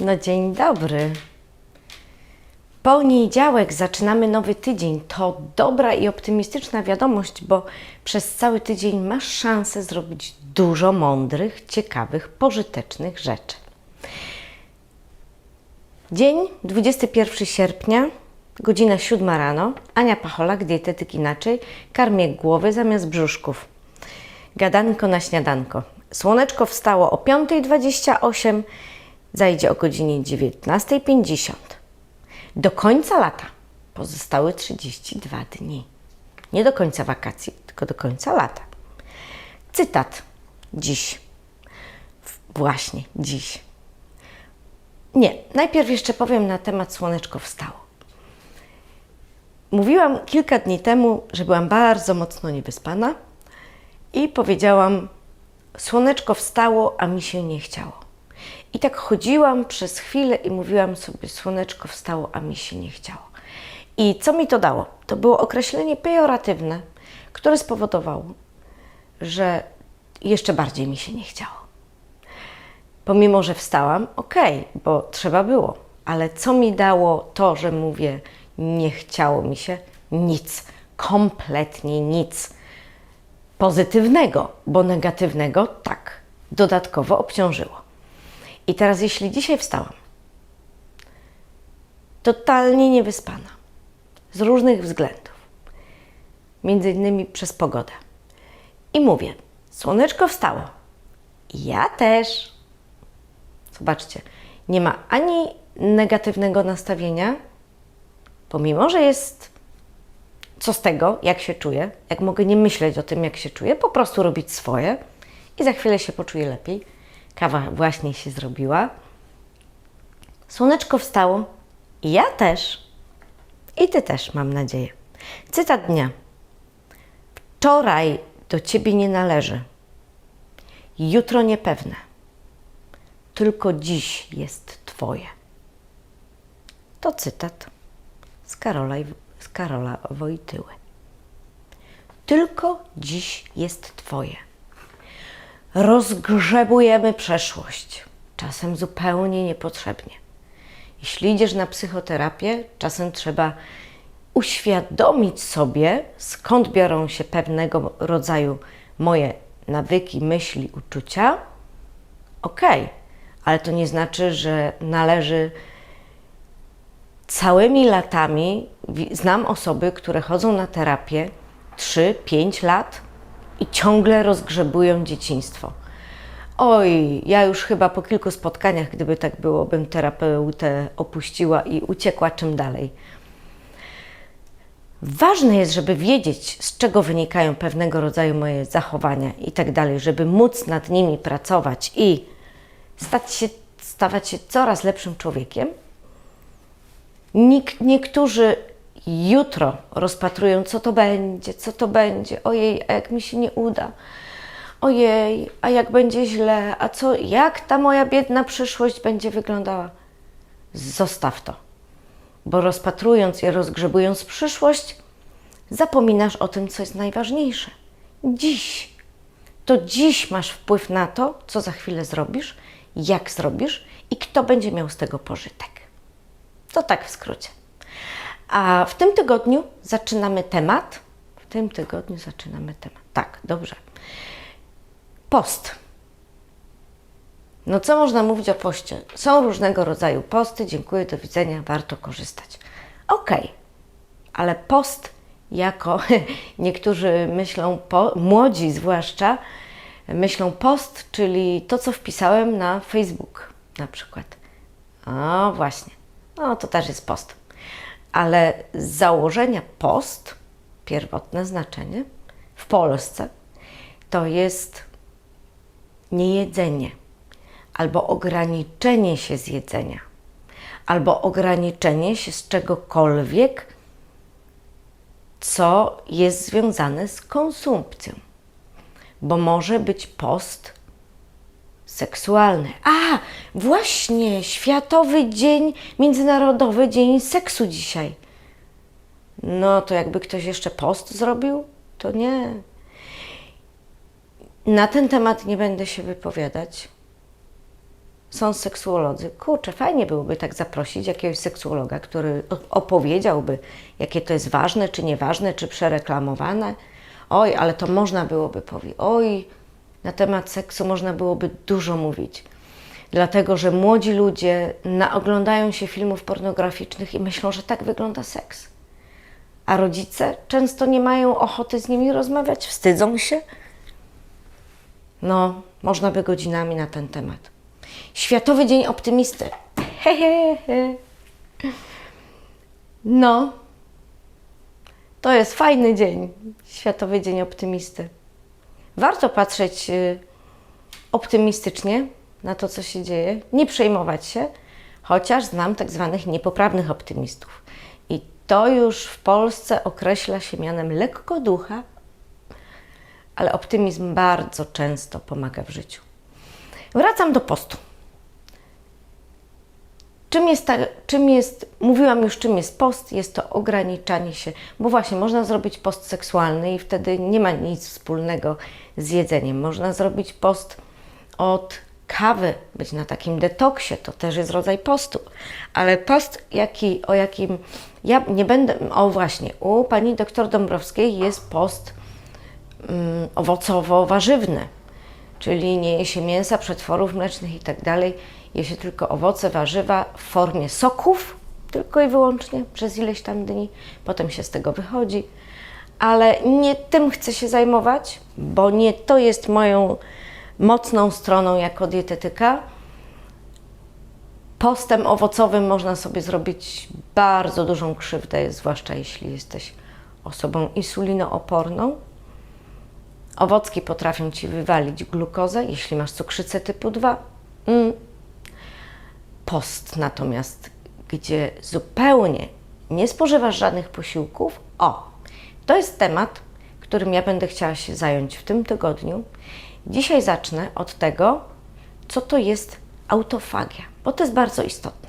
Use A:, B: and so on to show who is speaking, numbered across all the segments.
A: No dzień dobry. Poniedziałek zaczynamy nowy tydzień. To dobra i optymistyczna wiadomość, bo przez cały tydzień masz szansę zrobić dużo mądrych, ciekawych, pożytecznych rzeczy. Dzień 21 sierpnia, godzina 7 rano. Ania Pacholak, dietetyk inaczej, karmię głowy zamiast brzuszków. Gadanko na śniadanko. Słoneczko wstało o 5.28, zajdzie o godzinie 19.50. Do końca lata pozostały 32 dni. Nie do końca wakacji, tylko do końca lata. Cytat. Dziś. Właśnie, dziś. Nie, najpierw jeszcze powiem na temat Słoneczko wstało. Mówiłam kilka dni temu, że byłam bardzo mocno niewyspana i powiedziałam: Słoneczko wstało, a mi się nie chciało. I tak chodziłam przez chwilę i mówiłam sobie: Słoneczko wstało, a mi się nie chciało. I co mi to dało? To było określenie pejoratywne, które spowodowało, że jeszcze bardziej mi się nie chciało. Pomimo, że wstałam, okej, bo trzeba było, ale co mi dało to, że mówię, nie chciało mi się? Nic, kompletnie nic pozytywnego, bo negatywnego tak, dodatkowo obciążyło. I teraz, jeśli dzisiaj wstałam, totalnie niewyspana, z różnych względów, między innymi przez pogodę, i mówię, słoneczko wstało, ja też. Zobaczcie, nie ma ani negatywnego nastawienia, pomimo, że jest co z tego, jak się czuję, jak mogę nie myśleć o tym, jak się czuję, po prostu robić swoje i za chwilę się poczuję lepiej. Kawa właśnie się zrobiła. Słoneczko wstało i ja też. I ty też, mam nadzieję. Cytat dnia. Wczoraj do ciebie nie należy. Jutro niepewne. Tylko dziś jest twoje. To cytat z Karola, z Karola Wojtyły. Tylko dziś jest Twoje. Rozgrzebujemy przeszłość, czasem zupełnie niepotrzebnie. Jeśli idziesz na psychoterapię, czasem trzeba uświadomić sobie, skąd biorą się pewnego rodzaju moje nawyki, myśli, uczucia. Okej, ale to nie znaczy, że należy całymi latami znam osoby, które chodzą na terapię 3-5 lat i ciągle rozgrzebują dzieciństwo. Oj, ja już chyba po kilku spotkaniach, gdyby tak było, bym terapeutę opuściła i uciekła czym dalej. Ważne jest, żeby wiedzieć, z czego wynikają pewnego rodzaju moje zachowania i tak dalej, żeby móc nad nimi pracować i stać się, stawać się coraz lepszym człowiekiem. Niektórzy jutro rozpatrują, co to będzie, co to będzie. Ojej, a jak mi się nie uda. Ojej, a jak będzie źle, a co, jak ta moja biedna przyszłość będzie wyglądała? Zostaw to. Bo rozpatrując i rozgrzebując przyszłość, zapominasz o tym, co jest najważniejsze. Dziś. To dziś masz wpływ na to, co za chwilę zrobisz, jak zrobisz i kto będzie miał z tego pożytek. To tak w skrócie. A w tym tygodniu zaczynamy temat. W tym tygodniu zaczynamy temat. Tak, dobrze. Post. No co można mówić o poście? Są różnego rodzaju posty. Dziękuję, do widzenia, warto korzystać. Okej, ale post jako niektórzy myślą, po, młodzi zwłaszcza, myślą post, czyli to, co wpisałem na Facebook na przykład. O, właśnie. No, to też jest post. Ale z założenia post, pierwotne znaczenie w Polsce, to jest niejedzenie albo ograniczenie się z jedzenia, albo ograniczenie się z czegokolwiek, co jest związane z konsumpcją. Bo może być post seksualny. A, właśnie, Światowy Dzień, Międzynarodowy Dzień Seksu dzisiaj. No to jakby ktoś jeszcze post zrobił, to nie. Na ten temat nie będę się wypowiadać, są seksuolodzy. Kurczę, fajnie byłoby tak zaprosić jakiegoś seksuologa, który opowiedziałby, jakie to jest ważne, czy nieważne, czy przereklamowane. Oj, ale to można byłoby powiedzieć. Oj, na temat seksu można byłoby dużo mówić. Dlatego, że młodzi ludzie naoglądają się filmów pornograficznych i myślą, że tak wygląda seks. A rodzice często nie mają ochoty z nimi rozmawiać, wstydzą się. No, można by godzinami na ten temat. Światowy Dzień Optymisty. He, he, he. No, to jest fajny dzień. Światowy Dzień Optymisty. Warto patrzeć y, optymistycznie na to, co się dzieje, nie przejmować się, chociaż znam tak zwanych niepoprawnych optymistów. I to już w Polsce określa się mianem lekkoducha, ale optymizm bardzo często pomaga w życiu. Wracam do postu. Czym jest, ta, czym jest, mówiłam już, czym jest post, jest to ograniczanie się, bo właśnie można zrobić post seksualny i wtedy nie ma nic wspólnego z jedzeniem. Można zrobić post od kawy, być na takim detoksie, to też jest rodzaj postu. Ale post, jaki, o jakim ja nie będę, o właśnie, u pani doktor Dąbrowskiej jest post mm, owocowo-warzywny, czyli nie je się mięsa, przetworów mlecznych i tak je się tylko owoce, warzywa w formie soków, tylko i wyłącznie przez ileś tam dni, potem się z tego wychodzi. Ale nie tym chcę się zajmować, bo nie to jest moją mocną stroną jako dietetyka. Postem owocowym można sobie zrobić bardzo dużą krzywdę, zwłaszcza jeśli jesteś osobą insulinooporną. Owocki potrafią ci wywalić glukozę, jeśli masz cukrzycę typu 2. Mm. Post natomiast, gdzie zupełnie nie spożywasz żadnych posiłków, o, to jest temat, którym ja będę chciała się zająć w tym tygodniu. Dzisiaj zacznę od tego, co to jest autofagia, bo to jest bardzo istotne.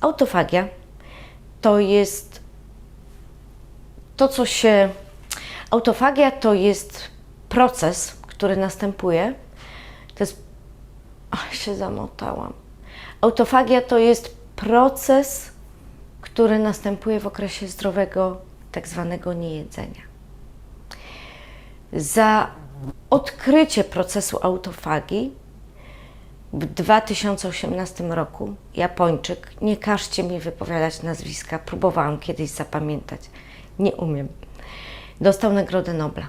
A: Autofagia to jest to, co się. Autofagia to jest proces, który następuje. To jest. Ach, się zamotałam. Autofagia to jest proces, który następuje w okresie zdrowego, tak zwanego niejedzenia. Za odkrycie procesu autofagii w 2018 roku Japończyk, nie każcie mi wypowiadać nazwiska, próbowałam kiedyś zapamiętać, nie umiem, dostał Nagrodę Nobla.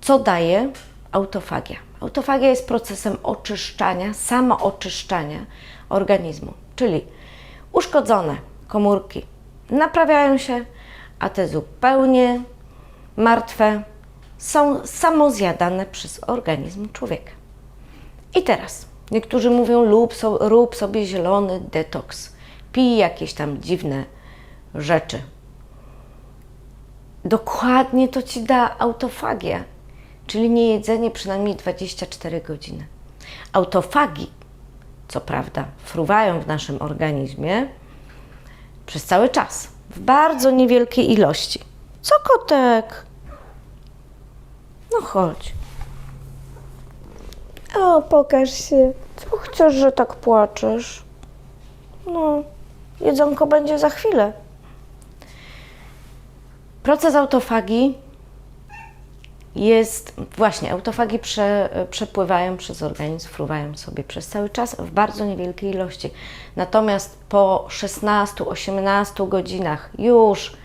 A: Co daje autofagia? Autofagia jest procesem oczyszczania, samooczyszczania organizmu, czyli uszkodzone komórki naprawiają się, a te zupełnie martwe są samozjadane przez organizm człowieka. I teraz niektórzy mówią, lub so, rób sobie zielony detoks, pij jakieś tam dziwne rzeczy. Dokładnie to ci da autofagia, czyli niejedzenie przynajmniej 24 godziny. Autofagi, co prawda, fruwają w naszym organizmie przez cały czas, w bardzo niewielkiej ilości. Co kotek? No chodź. O, pokaż się. Co chcesz, że tak płaczesz? No, jedzonko będzie za chwilę. Proces autofagii jest, właśnie, autofagi prze, przepływają przez organizm, fruwają sobie przez cały czas w bardzo niewielkiej ilości. Natomiast po 16-18 godzinach już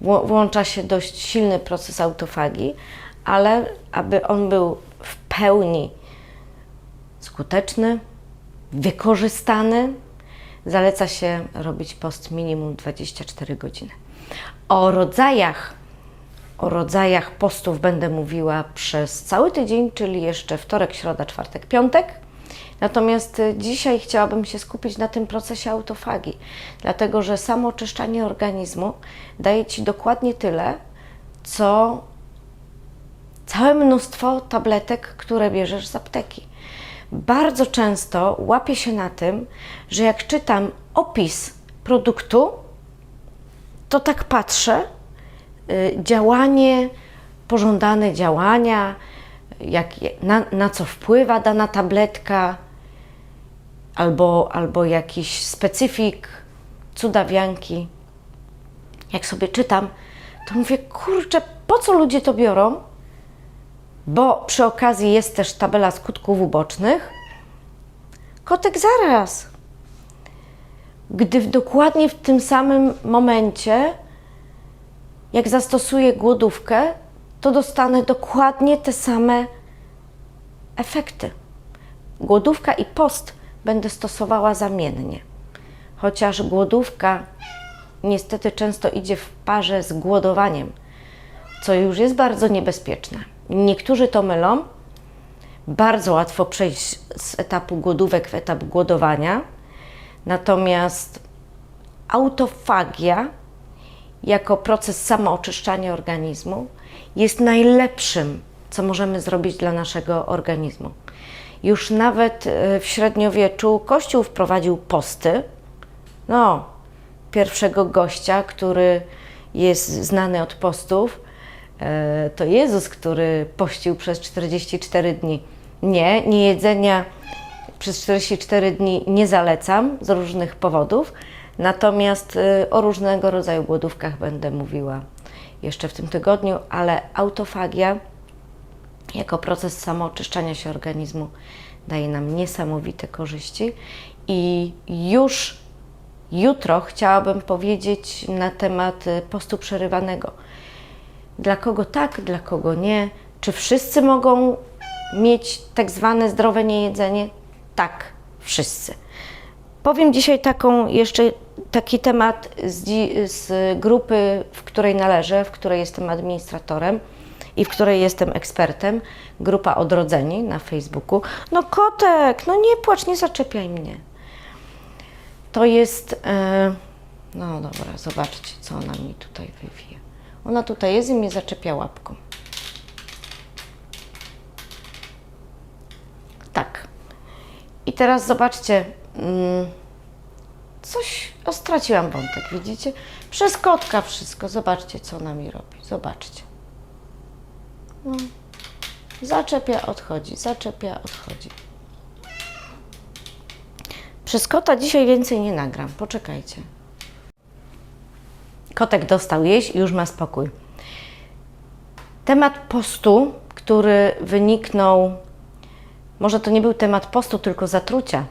A: włącza się dość silny proces autofagii, ale aby on był w pełni skuteczny, wykorzystany, zaleca się robić post minimum 24 godziny. O rodzajach, o rodzajach postów będę mówiła przez cały tydzień, czyli jeszcze wtorek, środa, czwartek, piątek. Natomiast dzisiaj chciałabym się skupić na tym procesie autofagii, dlatego że samo oczyszczanie organizmu daje Ci dokładnie tyle, co całe mnóstwo tabletek, które bierzesz z apteki. Bardzo często łapię się na tym, że jak czytam opis produktu, to tak patrzę, działanie, pożądane działania, jak, na, na co wpływa dana tabletka albo, albo jakiś specyfik cudawianki. Jak sobie czytam, to mówię, kurczę, po co ludzie to biorą? Bo przy okazji jest też tabela skutków ubocznych. Kotek zaraz. Gdy dokładnie w tym samym momencie, jak zastosuję głodówkę, to dostanę dokładnie te same efekty. Głodówka i post będę stosowała zamiennie. Chociaż głodówka niestety często idzie w parze z głodowaniem, co już jest bardzo niebezpieczne. Niektórzy to mylą. Bardzo łatwo przejść z etapu głodówek w etap głodowania. Natomiast autofagia jako proces samooczyszczania organizmu jest najlepszym, co możemy zrobić dla naszego organizmu. Już nawet e, w średniowieczu Kościół wprowadził posty. No, pierwszego gościa, który jest znany od postów, e, to Jezus, który pościł przez 44 dni. Nie, nie jedzenia przez 44 dni nie zalecam z różnych powodów, natomiast y, o różnego rodzaju głodówkach będę mówiła jeszcze w tym tygodniu, ale autofagia jako proces samooczyszczania się organizmu daje nam niesamowite korzyści i już jutro chciałabym powiedzieć na temat y, postu przerywanego. Dla kogo tak, dla kogo nie? Czy wszyscy mogą mieć tak zwane zdrowe niejedzenie? Tak, wszyscy. Powiem dzisiaj taką jeszcze taki temat z, z grupy, w której należę, w której jestem administratorem i w której jestem ekspertem. Grupa Odrodzeni na Facebooku. No kotek, no nie płacz, nie zaczepiaj mnie. To jest. E, no dobra, zobaczcie, co ona mi tutaj wywije. Ona tutaj jest i mnie zaczepia łapką. Tak. I teraz zobaczcie. Mm, coś. O, straciłam wątek, widzicie? Przez kotka wszystko. Zobaczcie, co ona mi robi. Zobaczcie. No. Zaczepia, odchodzi. Zaczepia, odchodzi. Przez kota dzisiaj więcej nie nagram. Poczekajcie. Kotek dostał jeść i już ma spokój. Temat postu, który wyniknął, może to nie był temat postu, tylko zatrucia.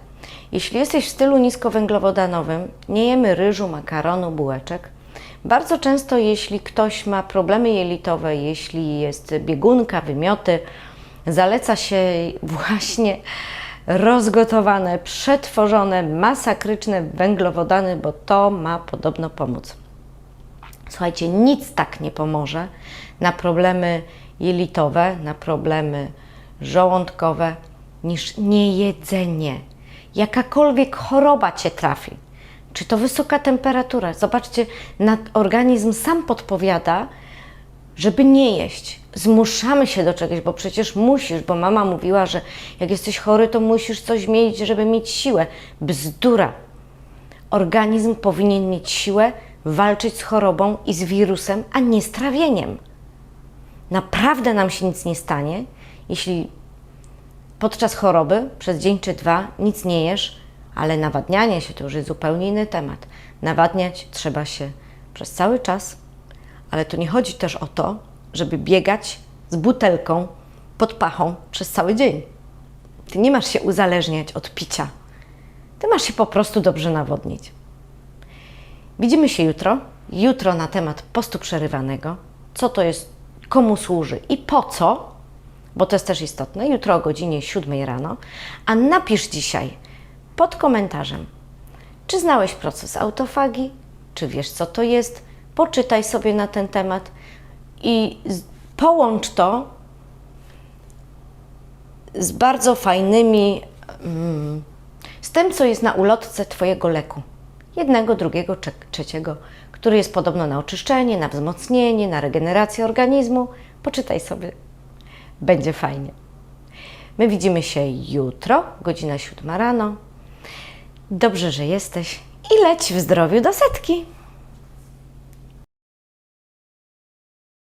A: Jeśli jesteś w stylu niskowęglowodanowym, nie jemy ryżu, makaronu, bułeczek. Bardzo często, jeśli ktoś ma problemy jelitowe, jeśli jest biegunka, wymioty, zaleca się właśnie rozgotowane, przetworzone, masakryczne węglowodany, bo to ma podobno pomóc. Słuchajcie, nic tak nie pomoże na problemy jelitowe, na problemy żołądkowe niż niejedzenie. Jakakolwiek choroba cię trafi, czy to wysoka temperatura, zobaczcie, organizm sam podpowiada, żeby nie jeść. Zmuszamy się do czegoś, bo przecież musisz, bo mama mówiła, że jak jesteś chory, to musisz coś mieć, żeby mieć siłę. Bzdura. Organizm powinien mieć siłę walczyć z chorobą i z wirusem, a nie z trawieniem. Naprawdę nam się nic nie stanie, jeśli podczas choroby przez dzień czy dwa nic nie jesz, ale nawadnianie się to już jest zupełnie inny temat. Nawadniać trzeba się przez cały czas, ale to nie chodzi też o to, żeby biegać z butelką pod pachą przez cały dzień. Ty nie masz się uzależniać od picia. Ty masz się po prostu dobrze nawodnić. Widzimy się jutro. Jutro na temat postu przerywanego. Co to jest, komu służy i po co, bo to jest też istotne. Jutro o godzinie 7 rano. A napisz dzisiaj pod komentarzem, czy znałeś proces autofagii, czy wiesz, co to jest. Poczytaj sobie na ten temat i połącz to z bardzo fajnymi, mm, z tym, co jest na ulotce Twojego leku. Jednego, drugiego, trzeciego, który jest podobno na oczyszczenie, na wzmocnienie, na regenerację organizmu. Poczytaj sobie, będzie fajnie. My widzimy się jutro, godzina 7 rano. Dobrze, że jesteś i leć w zdrowiu do setki.